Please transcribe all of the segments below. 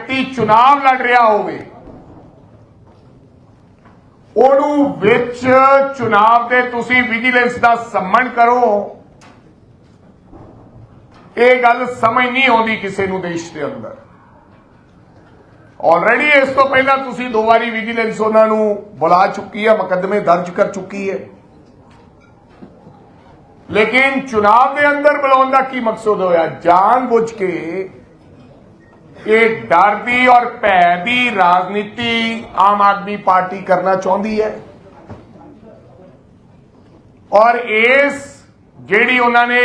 ਵਿਅਕਤੀ ਚੁਣਾਵ ਲੜ ਰਿਹਾ ਹੋਵੇ, ਉਹਨੂੰ ਵਿੱਚ ਚੁਣਾਵ ਦੇ ਤੁਸੀਂ ਵਿਜੀਲੈਂਸ ਦਾ ਸੰਮਣ ਕਰੋ। ਇਹ ਗੱਲ ਸਮਝ ਨਹੀਂ ਆਉਂਦੀ ਕਿਸੇ ਨੂੰ ਦੇਸ਼ ਦੇ ਅੰਦਰ। ਆਲਰੇਡੀ ਇਸ ਤੋਂ ਪਹਿਲਾਂ ਤੁਸੀਂ ਦੋ ਵਾਰੀ ਵਿਜੀਲੈਂਸ ਉਹਨਾਂ ਨੂੰ ਬੁਲਾ ਚੁੱਕੀ ਹੈ, ਮੁਕੱਦਮੇ ਦਰਜ ਕਰ ਚੁੱਕੀ ਹੈ। ਲੇਕਿਨ ਚੁਣਾਵ ਦੇ ਅੰਦਰ ਬੁਲਾਉਣ ਦਾ ਕੀ ਮਕਸਦ ਹੋਇਆ? ਜਾਣ ਬੁੱਝ ਕੇ ਇਹ ਡਰ ਦੀ ਔਰ ਭੈ ਦੀ ਰਾਜਨੀਤੀ ਆਮ ਆਦਮੀ ਪਾਰਟੀ ਕਰਨਾ ਚਾਹੁੰਦੀ ਹੈ ਔਰ ਇਸ ਜਿਹੜੀ ਉਹਨਾਂ ਨੇ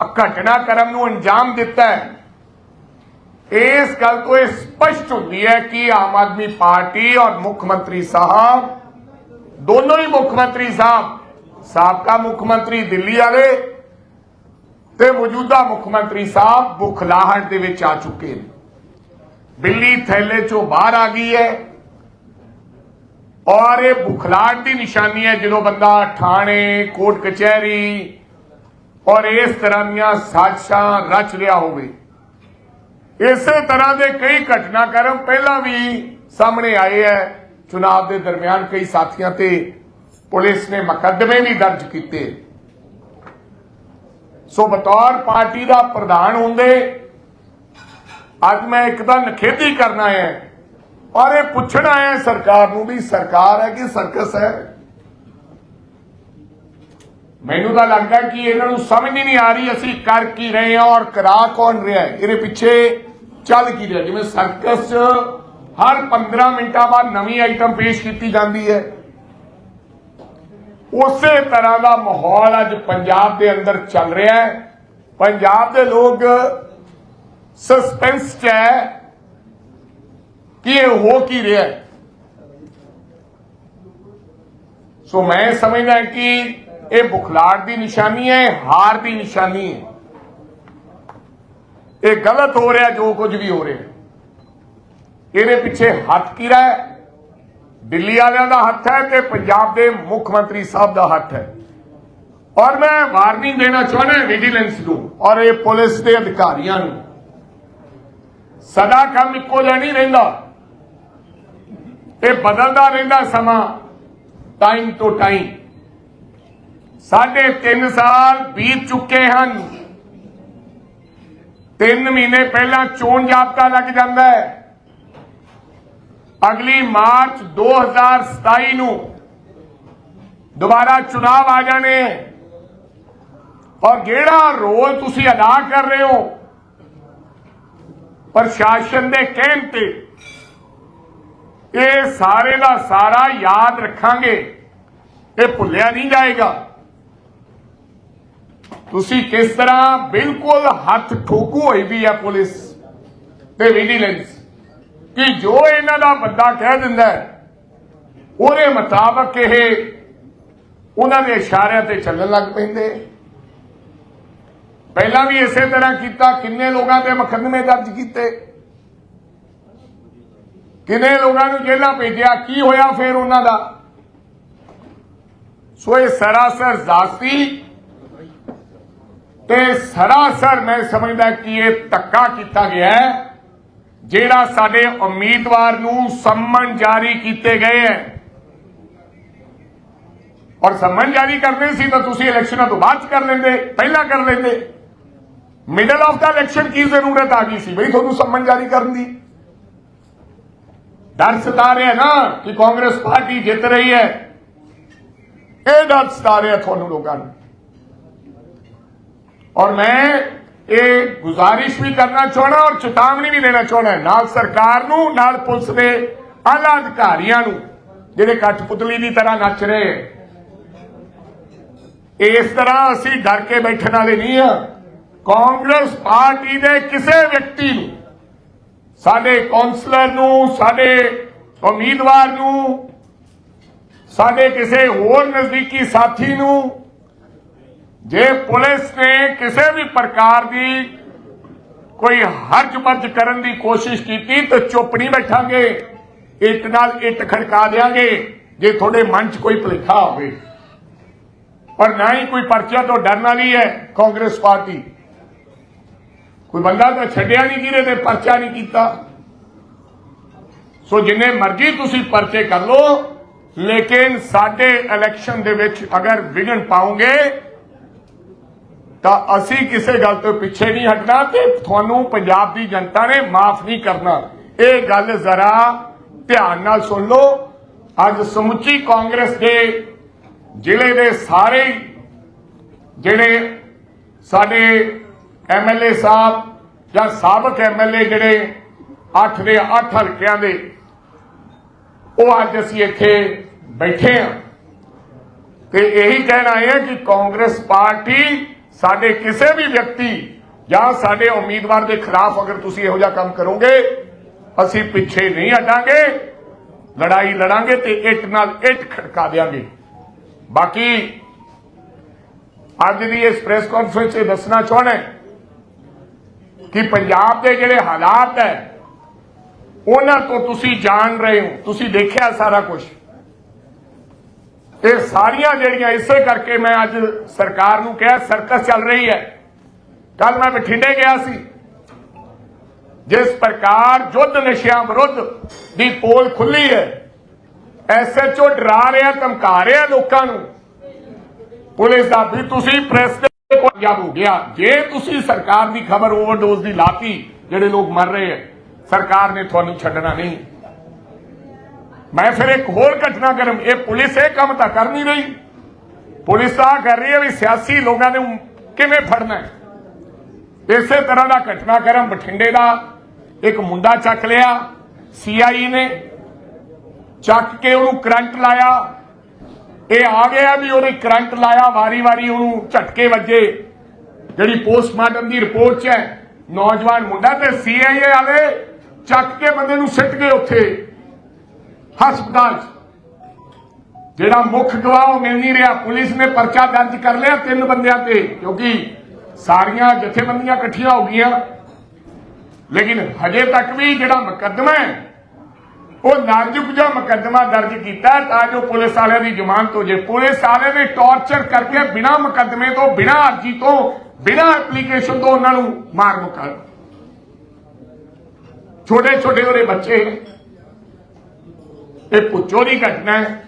ਘਟਨਾ ਘਟਨਾਕ੍ਰਮ ਨੂੰ ਅੰਜਾਮ ਦਿੱਤਾ ਹੈ ਇਸ ਗੱਲ ਤੋਂ ਇਹ ਸਪਸ਼ਟ ਹੁੰਦੀ ਹੈ ਕਿ ਆਮ ਆਦਮੀ ਪਾਰਟੀ ਔਰ ਮੁੱਖ ਮੰਤਰੀ ਸਾਹਿਬ ਦੋਨੋਂ ਹੀ ਮੁੱਖ ਮੰਤਰੀ ਸਾਹਿਬ ਸਾਬਕਾ ਮੁੱਖ ਮੰਤਰੀ ਦਿੱਲੀ ਵਾਲੇ ਤੇ ਮੌਜੂਦਾ ਮੁੱਖ ਮੰਤਰੀ ਸਾਹਿਬ ਬੁਖਲਾਹਟ ਦੇ ਵਿੱਚ ਆ ਚੁੱਕੇ ਨੇ। ਬਿੱਲੀ ਥੈਲੇ ਚੋਂ ਬਾਹਰ ਆ ਗਈ ਹੈ ਔਰ ਇਹ ਬੁਖਲਾਹਟ ਦੀ ਨਿਸ਼ਾਨੀ ਹੈ ਜਦੋਂ ਬੰਦਾ ਥਾਣੇ, ਕੋਰਟ, ਕਚਹਿਰੀ ਔਰ ਇਸ ਤਰ੍ਹਾਂ ਦੀਆਂ ਸਾਜ਼ਿਸ਼ਾਂ ਰਚ ਰਿਹਾ ਹੋਵੇ। ਇਸੇ ਤਰ੍ਹਾਂ ਦੇ ਕਈ ਘਟਨਾਕ੍ਰਮ ਪਹਿਲਾਂ ਵੀ ਸਾਹਮਣੇ ਆਏ ਹੈ। ਚੁਣਾਵ ਦੇ ਦਰਮਿਆਨ ਕਈ ਸਾਥੀਆਂ ਤੇ ਪੁਲਿਸ ਨੇ ਮੁਕੱਦਮੇ ਵੀ ਦਰਜ ਕੀਤੇ। ਸੋ ਬਤੌਰ ਪਾਰਟੀ ਦਾ ਪ੍ਰਧਾਨ ਹੁੰਦੇ, ਅੱਜ ਮੈਂ ਇੱਕ ਤਾਂ ਨਖੇਦੀ ਕਰਨਾ ਹੈ, ਔਰ ਇਹ ਪੁੱਛਣਾ ਹੈ ਸਰਕਾਰ ਨੂੰ ਵੀ ਸਰਕਾਰ ਹੈ ਕਿ ਸਰਕਸ ਹੈ? ਮੈਨੂੰ ਤਾਂ ਲੱਗਦਾ ਕਿ ਇਹਨਾਂ ਨੂੰ ਸਮਝ ਹੀ ਨਹੀਂ ਆ ਰਹੀ, ਅਸੀਂ ਕਰ ਕੀ ਰਹੇ ਹਾਂ ਔਰ ਕਰਾ ਕੌਣ ਰਿਹਾ ਹੈ? ਇਹਦੇ ਪਿੱਛੇ ਚੱਲ ਕੀ ਰਿਹਾ? ਜਿਵੇਂ ਸਰਕਸ 'ਚ ਹਰ 15 ਮਿੰਟਾਂ ਬਾਅਦ ਨਵੀਂ ਆਈਟਮ ਪੇਸ਼ ਕੀਤੀ ਜਾਂਦੀ ਹੈ। ਉਸੇ ਤਰ੍ਹਾਂ ਦਾ ਮਾਹੌਲ ਅੱਜ ਪੰਜਾਬ ਦੇ ਅੰਦਰ ਚੱਲ ਰਿਹਾ ਹੈ। ਪੰਜਾਬ ਦੇ ਲੋਕ ਸਸਪੈਂਸ 'ਚ ਹੈ ਕਿ ਇਹ ਹੋ ਕੀ ਰਿਹਾ ਹੈ। ਸੋ ਮੈਂ ਸਮਝਦਾ ਕਿ ਇਹ ਬੁਖਲਾੜ ਦੀ ਨਿਸ਼ਾਨੀ ਹੈ, ਇਹ ਹਾਰ ਦੀ ਨਿਸ਼ਾਨੀ ਹੈ। ਇਹ ਗਲਤ ਹੋ ਰਿਹਾ, ਜੋ ਕੁਝ ਵੀ ਹੋ ਰਿਹਾ ਇਹਦੇ ਪਿੱਛੇ ਹੱਥ ਕਿਰਾ ਹੈ ਦਿੱਲੀ ਵਾਲਿਆਂ ਦਾ ਹੱਥ ਹੈ ਤੇ ਪੰਜਾਬ ਦੇ ਮੁੱਖ ਮੰਤਰੀ ਸਾਹਿਬ ਦਾ ਹੱਥ ਹੈ। ਔਰ ਮੈਂ ਵਾਰਨਿੰਗ ਦੇਣਾ ਚਾਹੁੰਦਾ ਵਿਜੀਲੈਂਸ ਨੂੰ ਔਰ ਇਹ ਪੁਲਿਸ ਦੇ ਅਧਿਕਾਰੀਆਂ ਨੂੰ। ਸਦਾ ਕੰਮ ਇੱਕੋ ਜਿਹਾ ਨਹੀਂ ਰਹਿੰਦਾ। ਇਹ ਬਦਲਦਾ ਰਹਿੰਦਾ ਸਮਾਂ ਟਾਈਮ ਟੂ ਟਾਈਮ। ਸਾਢੇ 3 ਸਾਲ ਬੀਤ ਚੁੱਕੇ ਹਨ। 3 ਮਹੀਨੇ ਪਹਿਲਾਂ ਚੋਣ ਜਾਬਤਾ ਲੱਗ ਜਾਂਦਾ ਹੈ। ਅਗਲੀ ਮਾਰਚ 2027 ਨੂੰ ਦੁਬਾਰਾ ਚੁਣਾਵ ਆ ਜਾਣੇ। ਔਰ ਜਿਹੜਾ ਰੋਲ ਤੁਸੀਂ ਅਦਾ ਕਰ ਰਹੇ ਹੋ, ਪ੍ਰਸ਼ਾਸਨ ਦੇ ਕਹਿਣ ਤੇ, ਇਹ ਸਾਰੇ ਦਾ ਸਾਰਾ ਯਾਦ ਰੱਖਾਂਗੇ। ਇਹ ਭੁੱਲਿਆ ਨਹੀਂ ਜਾਏਗਾ। ਤੁਸੀਂ ਕਿਸ ਤਰ੍ਹਾਂ ਬਿਲਕੁਲ ਹੱਥ ਠੋਕੂ ਹੋਈ ਵੀ ਹੈ ਪੁਲਿਸ ਤੇ ਵਿਜੀਲੈਂਸ। ਕਿ ਜੋ ਇਹਨਾਂ ਦਾ ਬੰਦਾ ਕਹਿ ਦਿੰਦਾ ਉਹਦੇ ਮੁਤਾਬਕ ਇਹ ਉਹਨਾਂ ਦੇ ਇਸ਼ਾਰਿਆਂ ਤੇ ਚੱਲਣ ਲੱਗ ਪੈਂਦੇ। ਪਹਿਲਾਂ ਵੀ ਇਸੇ ਤਰ੍ਹਾਂ ਕੀਤਾ, ਕਿੰਨੇ ਲੋਕਾਂ ਤੇ ਮੁਕੱਦਮੇ ਦਰਜ ਕੀਤੇ। ਕਿੰਨੇ ਲੋਕਾਂ ਨੂੰ ਜੇਲ੍ਹਾਂ ਭੇਜਿਆ, ਕੀ ਹੋਇਆ ਫਿਰ ਉਹਨਾਂ ਦਾ। ਸੋ ਇਹ ਸਰਾਸਰ ਜ਼ਾਤੀ ਤੇ ਸਰਾਸਰ ਮੈਂ ਸਮਝਦਾ ਕਿ ਇਹ ਧੱਕਾ ਕੀਤਾ ਗਿਆ ਹੈ। ਜਿਹੜਾ ਸਾਡੇ ਉਮੀਦਵਾਰ ਨੂੰ ਸੰਮਨ ਜਾਰੀ ਕੀਤੇ ਗਏ ਹੈ। ਔਰ ਸੰਮਨ ਜਾਰੀ ਕਰਨੇ ਸੀ ਤਾਂ ਤੁਸੀਂ ਇਲੈਕਸ਼ਨਾਂ ਤੋਂ ਬਾਅਦ ਕਰ ਲੈਂਦੇ, ਪਹਿਲਾਂ ਕਰ ਲੈਂਦੇ। ਮਿਡਲ ਆਫ ਦਾ ਇਲੈਕਸ਼ਨ ਕੀ ਜ਼ਰੂਰਤ ਆ ਗਈ ਸੀ? ਬਈ ਤੁਹਾਨੂੰ ਸੰਮਨ ਜਾਰੀ ਕਰਨ ਦੀ। ਡਰ ਸਤਾ ਰਿਹਾ ਨਾ ਕਿ ਕਾਂਗਰਸ ਪਾਰਟੀ ਜਿੱਤ ਰਹੀ ਹੈ। ਇਹ ਡਰ ਸਤਾ ਰਿਹਾ ਤੁਹਾਨੂੰ ਲੋਕਾਂ ਨੂੰ। ਔਰ ਮੈਂ ਇਹ ਗੁਜ਼ਾਰਿਸ਼ ਵੀ ਕਰਨਾ ਚਾਹਣਾ ਔਰ ਚੇਤਾਵਨੀ ਵੀ ਦੇਣਾ ਚਾਹਣਾ ਨਾਲ ਸਰਕਾਰ ਨੂੰ, ਨਾਲ ਪੁਲਿਸ ਦੇ ਆਲਾ ਅਧਿਕਾਰੀਆਂ ਨੂੰ, ਜਿਹੜੇ ਕਠਪੁਤਲੀ ਦੀ ਤਰ੍ਹਾਂ ਨੱਚ ਰਹੇ ਇਸ ਤਰ੍ਹਾਂ ਅਸੀਂ ਡਰ ਕੇ ਬੈਠਣ ਵਾਲੇ ਨਹੀਂ ਆ ਕਾਂਗਰਸ ਪਾਰਟੀ ਦੇ ਕਿਸੇ ਵਿਅਕਤੀ ਨੂੰ, ਸਾਡੇ ਕਾਉਂਸਲਰ ਨੂੰ, ਸਾਡੇ ਉਮੀਦਵਾਰ ਨੂੰ, ਸਾਡੇ ਕਿਸੇ ਹੋਰ ਨਜ਼ਦੀਕੀ ਸਾਥੀ ਨੂੰ ਜੇ ਪੁਲਿਸ ਨੇ ਕਿਸੇ ਵੀ ਪ੍ਰਕਾਰ ਦੀ ਕੋਈ ਹਰਜ ਮਰਜ ਕਰਨ ਦੀ ਕੋਸ਼ਿਸ਼ ਕੀਤੀ, ਤਾਂ ਚੁੱਪ ਨਹੀਂ ਬੈਠਾਂਗੇ। ਇੱਟ ਨਾਲ ਇੱਟ ਖੜਕਾ ਦੇਾਂਗੇ ਜੇ ਤੁਹਾਡੇ ਮਨ 'ਚ ਕੋਈ ਭੁਲੇਖਾ ਹੋਵੇ। ਪਰ ਨਾ ਹੀ ਕੋਈ ਪਰਚਾ ਤੋਂ ਡਰਨ ਵਾਲੀ ਹੈ ਕਾਂਗਰਸ ਪਾਰਟੀ। ਕੋਈ ਬੰਦਾ ਤਾਂ ਛੱਡਿਆ ਨਹੀਂ ਜਿਹਨੇ ਤੇ ਪਰਚਾ ਨਹੀਂ ਕੀਤਾ। ਸੋ ਜਿੰਨੇ ਮਰਜ਼ੀ ਤੁਸੀਂ ਪਰਚੇ ਕਰ ਲੋ ਲੇਕਿਨ ਸਾਡੇ ਇਲੈਕਸ਼ਨ ਦੇ ਵਿੱਚ ਅਗਰ ਵਿਗਨ ਪਾਉਂਗੇ ਤਾਂ ਅਸੀਂ ਕਿਸੇ ਗੱਲ ਤੋਂ ਪਿੱਛੇ ਨਹੀਂ ਹਟਣਾ ਤੇ ਤੁਹਾਨੂੰ ਪੰਜਾਬ ਦੀ ਜਨਤਾ ਨੇ ਮਾਫ ਨਹੀਂ ਕਰਨਾ। ਇਹ ਗੱਲ ਜ਼ਰਾ ਧਿਆਨ ਨਾਲ ਸੁਣ ਲਓ। ਅੱਜ ਸਮੁੱਚੀ ਕਾਂਗਰਸ ਦੇ ਜ਼ਿਲ੍ਹੇ ਦੇ ਸਾਰੇ ਜਿਹੜੇ ਸਾਡੇ ਐਮਐਲਏ ਸਾਹਿਬ ਜਾਂ ਸਾਬਕ ਐਮਐਲਏ ਜਿਹੜੇ 8 ਦੇ 8 ਹਲਕਿਆਂ ਦੇ, ਉਹ ਅੱਜ ਅਸੀਂ ਇੱਥੇ ਬੈਠੇ ਹਾਂ। ਤੇ ਇਹੀ ਕਹਿਣਾ ਆਏ ਕਿ ਕਾਂਗਰਸ ਪਾਰਟੀ ਸਾਡੇ ਕਿਸੇ ਵੀ ਵਿਅਕਤੀ ਜਾਂ ਸਾਡੇ ਉਮੀਦਵਾਰ ਦੇ ਖਿਲਾਫ ਅਗਰ ਤੁਸੀਂ ਇਹੋ ਜਿਹਾ ਕੰਮ ਕਰੋਗੇ, ਅਸੀਂ ਪਿੱਛੇ ਨਹੀਂ ਹਟਾਂਗੇ, ਲੜਾਈ ਲੜਾਂਗੇ ਤੇ ਇੱਟ ਨਾਲ ਇੱਟ ਖੜਕਾ ਦੇਾਂਗੇ ਬਾਕੀ ਅੱਜ ਦੀ ਇਸ ਪ੍ਰੈਸ ਕਾਨਫਰੰਸ 'ਚ ਦੱਸਣਾ ਚਾਹਣਾ ਕਿ ਪੰਜਾਬ ਦੇ ਜਿਹੜੇ ਹਾਲਾਤ ਹੈ, ਉਹਨਾਂ ਤੋਂ ਤੁਸੀਂ ਜਾਣ ਰਹੇ ਹੋ, ਤੁਸੀਂ ਦੇਖਿਆ ਸਾਰਾ ਕੁਝ ਇਹ ਸਾਰੀਆਂ ਜਿਹੜੀਆਂ ਇਸੇ ਕਰਕੇ ਮੈਂ ਅੱਜ ਸਰਕਾਰ ਨੂੰ ਕਿਹਾ ਸਰਕਸ ਚੱਲ ਰਹੀ ਹੈ। ਕੱਲ ਮੈਂ ਬਠਿੰਡੇ ਗਿਆ ਸੀ। ਜਿਸ ਪ੍ਰਕਾਰ ਜੁੱਧ ਨਸ਼ਿਆਂ ਵਿਰੁੱਧ ਦੀ ਪੋਲ ਖੁੱਲੀ ਹੈ ਐਸਐਚਓ ਡਰਾ ਰਿਹਾ, ਧਮਕਾ ਰਿਹਾ ਲੋਕਾਂ ਨੂੰ। ਪੁਲਿਸ ਦਾ ਵੀ ਤੁਸੀਂ ਪ੍ਰੈਸ ਦੇ ਕੋਲ ਜਾ ਗਿਆ। ਜੇ ਤੁਸੀਂ ਸਰਕਾਰ ਦੀ ਖਬਰ ਓਵਰਡੋਜ਼ ਦੀ ਲਾਤੀ, ਜਿਹੜੇ ਲੋਕ ਮਰ ਰਹੇ ਹੈ, ਸਰਕਾਰ ਨੇ ਤੁਹਾਨੂੰ ਛੱਡਣਾ ਨਹੀਂ। ਮੈਂ ਫਿਰ ਇੱਕ ਹੋਰ ਘਟਨਾ ਕਰਮ ਇਹ ਪੁਲਿਸ ਇਹ ਕੰਮ ਤਾਂ ਕਰ ਨਹੀਂ ਰਹੀ। ਪੁਲਿਸ ਤਾਂ ਕਰ ਰਹੀ ਹੈ ਵੀ ਸਿਆਸੀ ਲੋਕਾਂ ਨੂੰ ਕਿਵੇਂ ਫੜਨਾ ਹੈ? ਇਸੇ ਤਰ੍ਹਾਂ ਦਾ ਘਟਨਾਕ੍ਰਮ ਬਠਿੰਡੇ ਦਾ ਇੱਕ ਮੁੰਡਾ ਚੱਕ ਲਿਆ ਸੀਆਈ ਨੇ। ਚੱਕ ਕੇ ਉਹਨੂੰ ਕਰੰਟ ਲਾਇਆ। ਇਹ ਆ ਗਿਆ ਵੀ ਉਹਨੇ ਕਰੰਟ ਲਾਇਆ, ਵਾਰੀ-ਵਾਰੀ ਉਹਨੂੰ ਝਟਕੇ ਵੱਜੇ। ਜਿਹੜੀ ਪੋਸਟਮਾਰਟਮ ਦੀ ਰਿਪੋਰਟ 'ਚ ਹੈ, ਨੌਜਵਾਨ ਮੁੰਡਾ ਤੇ ਸੀਆਈਏ ਵਾਲੇ ਚੱਕ ਕੇ ਬੰਦੇ ਨੂੰ ਸਿੱਟ ਗਏ ਉੱਥੇ। ਹਸਪਤਾਲ 'ਚ। ਜਿਹੜਾ ਮੁੱਖ ਗਵਾਹ ਉਹ ਮਿਲ ਨਹੀਂ ਰਿਹਾ, ਪੁਲਿਸ ਨੇ ਪਰਚਾ ਦਰਜ ਕਰ ਲਿਆ ਤਿੰਨ ਬੰਦਿਆਂ ਤੇ, ਕਿਉਂਕਿ ਸਾਰੀਆਂ ਜਥੇਬੰਦੀਆਂ ਇਕੱਠੀਆਂ ਹੋ ਗਈਆਂ। ਲੇਕਿਨ ਹਜੇ ਤੱਕ ਵੀ ਜਿਹੜਾ ਮੁਕੱਦਮਾ ਹੈ, ਉਹ ਨਾਜ਼ੁਕ ਜਿਹਾ ਮੁਕੱਦਮਾ ਦਰਜ ਕੀਤਾ ਤਾਂ ਜੋ ਪੁਲਿਸ ਵਾਲਿਆਂ ਦੀ ਜ਼ਮਾਨਤ ਹੋ ਜੇ ਪੁਲਿਸ ਵਾਲੇ ਨੇ ਟੌਰਚਰ ਕਰਕੇ ਬਿਨਾਂ ਮੁਕੱਦਮੇ ਤੋਂ, ਬਿਨਾਂ ਅਰਜੀ ਤੋਂ, ਬਿਨਾਂ ਐਪਲੀਕੇਸ਼ਨ ਤੋਂ ਉਹਨਾਂ ਨੂੰ ਮਾਰ ਮੁਕਾ ਛੋਟੇ ਛੋਟੇ ਉਹਦੇ ਬੱਚੇ ਇਹ ਪੁੱਛੋ ਦੀ ਘਟਨਾ ਹੈ।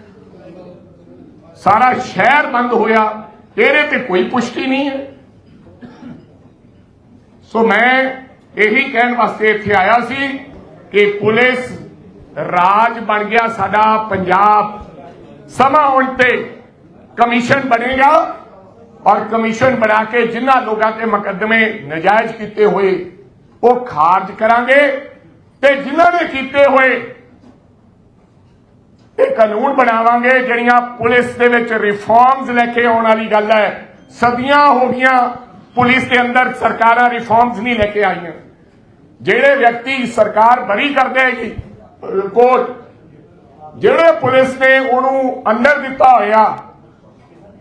ਸਾਰਾ ਸ਼ਹਿਰ ਬੰਦ ਹੋਇਆ ਇਹਦੇ ਤੇ ਕੋਈ ਪੁਸ਼ਟੀ ਨਹੀਂ ਹੈ। ਸੋ ਮੈਂ ਇਹੀ ਕਹਿਣ ਵਾਸਤੇ ਇੱਥੇ ਆਇਆ ਸੀ ਕਿ ਪੁਲਿਸ ਰਾਜ ਬਣ ਗਿਆ, ਸਾਡਾ ਪੰਜਾਬ ਸਮਾਂ ਆਉਣ ਤੇ ਕਮਿਸ਼ਨ ਬਣੇਗਾ ਔਰ ਕਮਿਸ਼ਨ ਬਣਾ ਕੇ ਜਿਨ੍ਹਾਂ ਲੋਕਾਂ ਤੇ ਮੁਕੱਦਮੇ ਨਜਾਇਜ਼ ਕੀਤੇ ਹੋਏ, ਉਹ ਖਾਰਜ ਕਰਾਂਗੇ ਤੇ ਜਿਨ੍ਹਾਂ ਨੇ ਕੀਤੇ ਹੋਏ ਇਹ ਕਾਨੂੰਨ ਬਣਾਵਾਂਗੇ ਜਿਹੜੀਆਂ ਪੁਲਿਸ ਦੇ ਵਿੱਚ ਰਿਫਾਰਮਸ ਲੈ ਕੇ ਆਉਣ ਵਾਲੀ ਗੱਲ ਹੈ। ਸਦੀਆਂ ਹੋ ਗਈਆਂ ਪੁਲਿਸ ਦੇ ਅੰਦਰ ਸਰਕਾਰਾਂ ਰਿਫਾਰਮਸ ਨਹੀਂ ਲੈ ਕੇ ਆਈਆਂ। ਜਿਹੜੇ ਵਿਅਕਤੀ ਸਰਕਾਰ ਬਰੀ ਕਰ ਦੇਗੀ ਕੋਰਟ, ਜਿਹੜੇ ਪੁਲਿਸ ਨੇ ਉਹਨੂੰ ਅੰਦਰ ਦਿੱਤਾ ਹੋਇਆ,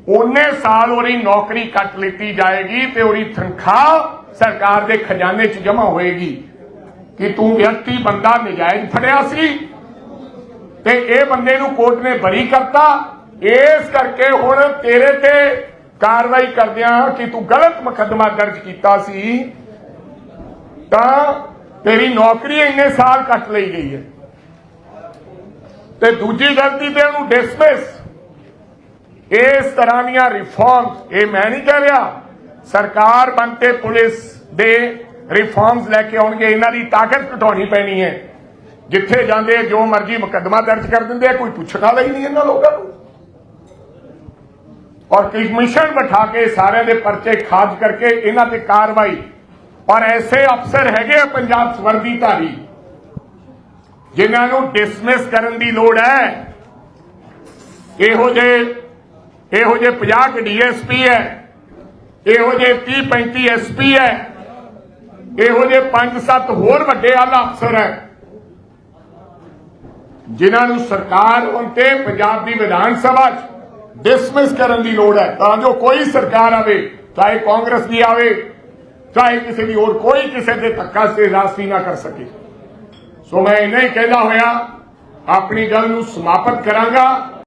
ਉਹਨੇ ਸਾਲ ਉਹਦੀ ਨੌਕਰੀ ਕੱਟ ਲਿੱਤੀ ਜਾਏਗੀ ਤੇ ਉਹਦੀ ਤਨਖਾਹ ਸਰਕਾਰ ਦੇ ਖਜ਼ਾਨੇ 'ਚ ਜਮ੍ਹਾਂ ਹੋਏਗੀ। ਕਿ ਤੂੰ ਵਿਅਕਤੀ ਬੰਦਾ, ਨਜਾਇਜ਼ ਫੜਿਆ ਸੀ ਤੇ ਇਹ ਬੰਦੇ ਨੂੰ ਕੋਰਟ ਨੇ ਬਰੀ ਕਰਤਾ। ਇਸ ਕਰਕੇ ਹੁਣ ਤੇਰੇ ਤੇ ਕਾਰਵਾਈ ਕਰਦਿਆਂ ਕਿ ਤੂੰ ਗਲਤ ਮੁਕੱਦਮਾ ਦਰਜ ਕੀਤਾ ਸੀ, ਤਾਂ ਤੇਰੀ ਨੌਕਰੀ ਇੰਨੇ ਸਾਲ ਕੱਟ ਲਈ ਗਈ ਹੈ। ਤੇ ਦੂਜੀ ਗਲਤੀ ਤੇ ਉਹਨੂੰ ਡਿਸਮਿਸ ਇਸ ਤਰ੍ਹਾਂ ਦੀਆਂ ਰਿਫਾਰਮਸ ਇਹ ਮੈਂ ਨਹੀਂ ਕਹਿ ਰਿਹਾ, ਸਰਕਾਰ ਬਣਤੇ ਪੁਲਿਸ ਦੇ ਰਿਫਾਰਮਸ ਲੈ ਕੇ ਆਉਣਗੇ, ਇਹਨਾਂ ਦੀ ਤਾਕਤ ਘਟਾਉਣੀ ਪੈਣੀ ਹੈ। ਜਿੱਥੇ ਜਾਂਦੇ ਜੋ ਮਰਜ਼ੀ ਮੁਕੱਦਮਾ ਦਰਜ ਕਰ ਦਿੰਦੇ ਆ, ਕੋਈ ਪੁੱਛਣ ਵਾਲਾ ਹੀ ਨਹੀਂ ਇਹਨਾਂ ਲੋਕਾਂ ਨੂੰ। ਔਰ ਕਮਿਸ਼ਨ ਬਿਠਾ ਕੇ ਸਾਰਿਆਂ ਦੇ ਪਰਚੇ ਖਾਰਜ ਕਰਕੇ ਇਹਨਾਂ ਤੇ ਕਾਰਵਾਈ। ਔਰ ਐਸੇ ਅਫਸਰ ਹੈਗੇ ਆ ਪੰਜਾਬ ਸਵਰਦੀ ਧਾਰੀ ਜਿਨ੍ਹਾਂ ਨੂੰ ਡਿਸਮਿਸ ਕਰਨ ਦੀ ਲੋੜ ਹੈ। ਇਹੋ ਜੇ ਇਹੋ ਜੇ 50 ਡੀਐਸਪੀ ਹੈ, ਇਹੋ ਜੇ 30 35 ਐਸਪੀ ਹੈ, ਇਹੋ ਜੇ 5-7 ਹੋਰ ਵੱਡੇ ਆਲਾ ਅਫਸਰ ਹੈ। ਜਿਨ੍ਹਾਂ ਨੂੰ ਸਰਕਾਰ ਹੁਣ ਪੰਜਾਬ ਦੀ ਵਿਧਾਨ ਸਭਾ 'ਚ ਡਿਸਮਿਸ ਕਰਨ ਦੀ ਲੋੜ ਹੈ, ਤਾਂ ਜੋ ਕੋਈ ਸਰਕਾਰ ਆਵੇ, ਚਾਹੇ ਕਾਂਗਰਸ ਦੀ ਆਵੇ, ਚਾਹੇ ਕਿਸੇ ਦੀ ਹੋਰ ਕੋਈ ਕਿਸੇ ਦੇ ਧੱਕਾ ਸੇ ਰਾਸਤੀ ਨਾ ਕਰ ਸਕੇ। ਸੋ ਮੈਂ ਇਹ ਨਹੀਂ ਕਹਿੰਦਾ ਹੋਇਆ, ਆਪਣੀ ਗੱਲ ਨੂੰ ਸਮਾਪਤ ਕਰਾਂਗਾ।